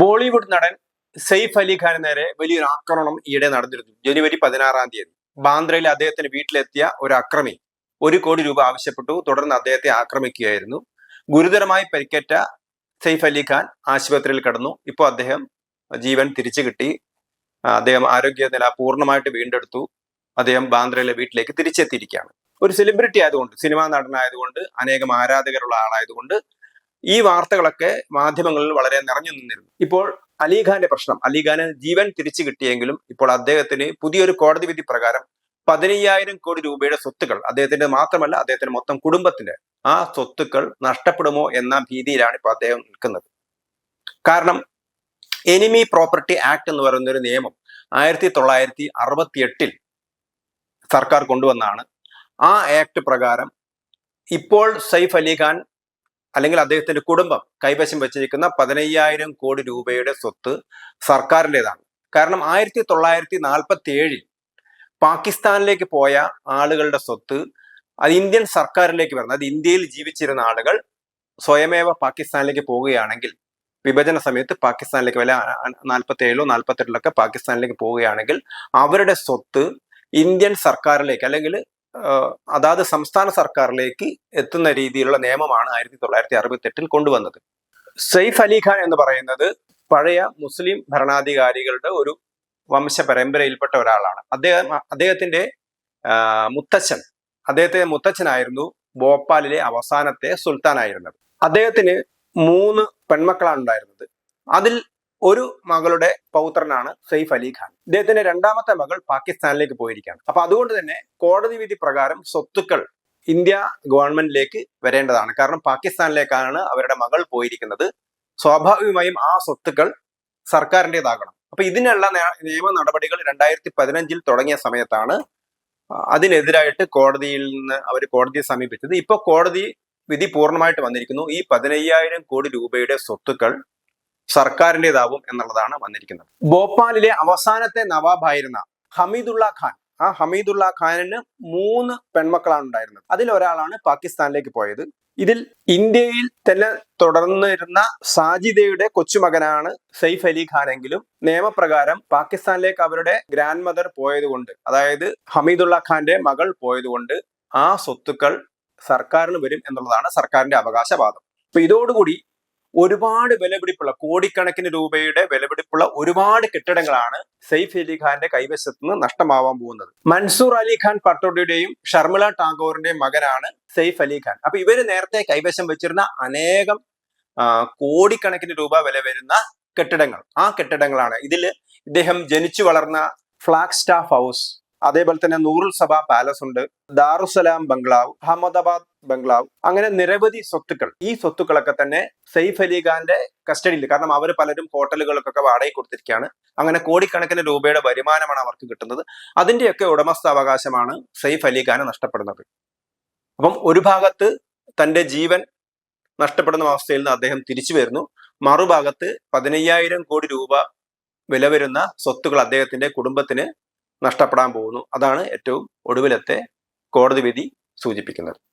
ബോളിവുഡ് നടൻ സെയ്ഫ് അലി ഖാന് നേരെ വലിയൊരു ആക്രമണം ഈയിടെ നടന്നിരുന്നു. ജനുവരി പതിനാറാം തീയതി ബാന്ദ്രയിൽ അദ്ദേഹത്തിന് വീട്ടിലെത്തിയ ഒരു അക്രമി ഒരു കോടി രൂപ ആവശ്യപ്പെട്ടു. തുടർന്ന് അദ്ദേഹത്തെ ആക്രമിക്കുകയായിരുന്നു. ഗുരുതരമായി പരിക്കേറ്റ സെയ്ഫ് അലി ഖാൻ ആശുപത്രിയിൽ കടന്നു. ഇപ്പോൾ അദ്ദേഹം ജീവൻ തിരിച്ചു കിട്ടി. അദ്ദേഹം അദ്ദേഹം ആരോഗ്യനില പൂർണമായിട്ട് വീണ്ടെടുത്തു. അദ്ദേഹം ബാന്ദ്രയിലെ വീട്ടിലേക്ക് തിരിച്ചെത്തിയിരിക്കുകയാണ്. ഒരു സെലിബ്രിറ്റി ആയതുകൊണ്ട് സിനിമാ നടനായതുകൊണ്ട് അനേകം ആരാധകരുള്ള ആളായതുകൊണ്ട് ഈ വാർത്തകളൊക്കെ മാധ്യമങ്ങളിൽ വളരെ നിറഞ്ഞു നിന്നിരുന്നു. ഇപ്പോൾ അലിഖാന്റെ പ്രശ്നം അലിഖാന് ജീവൻ തിരിച്ചു കിട്ടിയെങ്കിലും ഇപ്പോൾ അദ്ദേഹത്തിന് പുതിയൊരു കോടതി വിധി പ്രകാരം പതിനയ്യായിരം കോടി രൂപയുടെ സ്വത്തുക്കൾ അദ്ദേഹത്തിന്റെ മാത്രമല്ല അദ്ദേഹത്തിന്റെ മൊത്തം കുടുംബത്തിന്റെ ആ സ്വത്തുക്കൾ നഷ്ടപ്പെടുമോ എന്ന ഭീതിയിലാണ് ഇപ്പോൾ അദ്ദേഹം നിൽക്കുന്നത്. കാരണം എനിമി പ്രോപ്പർട്ടി ആക്ട് എന്ന് പറയുന്ന ഒരു നിയമം ആയിരത്തി തൊള്ളായിരത്തി അറുപത്തി എട്ടിൽ സർക്കാർ കൊണ്ടുവന്നാണ്. ആ ആക്ട് പ്രകാരം ഇപ്പോൾ സൈഫ് അലി ഖാൻ അല്ലെങ്കിൽ അദ്ദേഹത്തിന്റെ കുടുംബം കൈവശം വെച്ചിരിക്കുന്ന പതിനയ്യായിരം കോടി രൂപയുടെ സ്വത്ത് സർക്കാരിന്റെതാണ് കാരണം ആയിരത്തി തൊള്ളായിരത്തി നാൽപ്പത്തി ഏഴിൽ പാകിസ്ഥാനിലേക്ക് പോയ ആളുകളുടെ സ്വത്ത് അത് ഇന്ത്യൻ സർക്കാരിലേക്ക് വരുന്നത് അത് ഇന്ത്യയിൽ ജീവിച്ചിരുന്ന ആളുകൾ സ്വയമേവ പാകിസ്ഥാനിലേക്ക് പോവുകയാണെങ്കിൽ വിഭജന സമയത്ത് പാകിസ്ഥാനിലേക്ക് വല്ല നാൽപ്പത്തി ഏഴിലോ നാൽപ്പത്തെട്ടിലൊക്കെ പാകിസ്ഥാനിലേക്ക് പോവുകയാണെങ്കിൽ അവരുടെ സ്വത്ത് ഇന്ത്യൻ സർക്കാരിലേക്ക് അല്ലെങ്കിൽ അതാത് സംസ്ഥാന സർക്കാരിലേക്ക് എത്തുന്ന രീതിയിലുള്ള നിയമമാണ് ആയിരത്തി തൊള്ളായിരത്തി അറുപത്തി എട്ടിൽ കൊണ്ടുവന്നത്. സെയ്ഫ് അലി ഖാൻ എന്ന് പറയുന്നത് പഴയ മുസ്ലിം ഭരണാധികാരികളുടെ ഒരു വംശ പരമ്പരയിൽപ്പെട്ട ഒരാളാണ്. അദ്ദേഹം അദ്ദേഹത്തിന്റെ മുത്തച്ഛൻ അദ്ദേഹത്തിന്റെ മുത്തച്ഛനായിരുന്നു ഭോപ്പാലിലെ അവസാനത്തെ സുൽത്താനായിരുന്നത്. അദ്ദേഹത്തിന് മൂന്ന് പെൺമക്കളാണ് ഉണ്ടായിരുന്നത് അതിൽ ഒരു മകളുടെ പൗത്രനാണ് സെയ്ഫ് അലി ഖാൻ. ഇദ്ദേഹത്തിന്റെ രണ്ടാമത്തെ മകൾ പാകിസ്ഥാനിലേക്ക് പോയിരിക്കുകയാണ്. അപ്പൊ അതുകൊണ്ട് തന്നെ കോടതി വിധി പ്രകാരം സ്വത്തുക്കൾ ഇന്ത്യ ഗവൺമെന്റിലേക്ക് വരേണ്ടതാണ്. കാരണം പാകിസ്ഥാനിലേക്കാണ് അവരുടെ മകൾ പോയിരിക്കുന്നത്. സ്വാഭാവികമായും ആ സ്വത്തുക്കൾ സർക്കാരിന്റെതാകണം അപ്പൊ ഇതിനുള്ള നിയമ നടപടികൾ രണ്ടായിരത്തി പതിനഞ്ചിൽ തുടങ്ങിയ സമയത്താണ് അതിനെതിരായിട്ട് കോടതിയിൽ നിന്ന് അവർ കോടതിയെ സമീപിച്ചത്. ഇപ്പോൾ കോടതി വിധി പൂർണമായിട്ട് വന്നിരിക്കുന്നു. ഈ പതിനയ്യായിരം കോടി രൂപയുടെ സ്വത്തുക്കൾ സർക്കാരിന്റെതാവും എന്നുള്ളതാണ് വന്നിരിക്കുന്നത്. ഭോപ്പാലിലെ അവസാനത്തെ നവാബായിരുന്ന ഹമീദുള്ള ഖാൻ ആ ഹമീദുള്ള ഖാനിന് മൂന്ന് പെൺമക്കളാണ് ഉണ്ടായിരുന്നത്. അതിൽ ഒരാളാണ് പാകിസ്ഥാനിലേക്ക് പോയത്. ഇതിൽ ഇന്ത്യയിൽ തന്നെ തുടർന്നിരുന്ന സാജിദയുടെ കൊച്ചുമകനാണ് സെയ്ഫ് അലി ഖാൻ എങ്കിലും നിയമപ്രകാരം പാകിസ്ഥാനിലേക്ക് അവരുടെ ഗ്രാൻഡ് മദർ പോയതുകൊണ്ട് അതായത് ഹമീദുള്ള ഖാന്റെ മകൾ പോയതുകൊണ്ട് ആ സ്വത്തുക്കൾ സർക്കാരിന് വരും എന്നുള്ളതാണ് സർക്കാരിന്റെ അവകാശവാദം. അപ്പൊ ഇതോടുകൂടി ഒരുപാട് വിലപിടിപ്പുള്ള കോടിക്കണക്കിന് രൂപയുടെ വിലപിടിപ്പുള്ള ഒരുപാട് കെട്ടിടങ്ങളാണ് സെയ്ഫ് അലി ഖാന്റെ കൈവശത്ത് നിന്ന് നഷ്ടമാവാൻ പോകുന്നത്. മൻസൂർ അലി ഖാൻ പട്ടോഡിയുടെയും ഷർമിള ടാഗോറിന്റെയും മകനാണ് സെയ്ഫ് അലി ഖാൻ. അപ്പൊ ഇവർ നേരത്തെ കൈവശം വെച്ചിരുന്ന അനേകം കോടിക്കണക്കിന് രൂപ വില വരുന്ന കെട്ടിടങ്ങൾ. ആ കെട്ടിടങ്ങളാണ്. ഇതിൽ ഇദ്ദേഹം ജനിച്ചു വളർന്ന ഫ്ലാഗ് സ്റ്റാഫ് ഹൗസ് അതേപോലെ തന്നെ നൂറുൽ സഭ പാലസ് ഉണ്ട്. ദാറുസലാം ബംഗ്ലാവ് അഹമ്മദാബാദ് ബംഗ്ലാവ് അങ്ങനെ നിരവധി സ്വത്തുക്കൾ. ഈ സ്വത്തുക്കളൊക്കെ തന്നെ സെയ്ഫ് അലി ഖാന്റെ കസ്റ്റഡിയിൽ കാരണം അവർ പലരും ഹോട്ടലുകൾക്കൊക്കെ വാടകയ്ക്ക് കൊടുത്തിരിക്കുകയാണ് അങ്ങനെ കോടിക്കണക്കിന് രൂപയുടെ വരുമാനമാണ് അവർക്ക് കിട്ടുന്നത്. അതിന്റെയൊക്കെ ഉടമസ്ഥാവകാശമാണ് സെയ്ഫ് അലി ഖാന് നഷ്ടപ്പെടുന്നത്. അപ്പം ഒരു ഭാഗത്ത് തന്റെ ജീവൻ നഷ്ടപ്പെടുന്ന അവസ്ഥയിൽ നിന്ന് അദ്ദേഹം തിരിച്ചു വരുന്നു. മറുഭാഗത്ത് പതിനയ്യായിരം കോടി രൂപ വില വരുന്ന സ്വത്തുകൾ അദ്ദേഹത്തിന്റെ കുടുംബത്തിന് നഷ്ടപ്പെടാൻ പോകുന്നു. അതാണ് ഏറ്റവും ഒടുവിലത്തെ കോടതി വിധി സൂചിപ്പിക്കുന്നത്.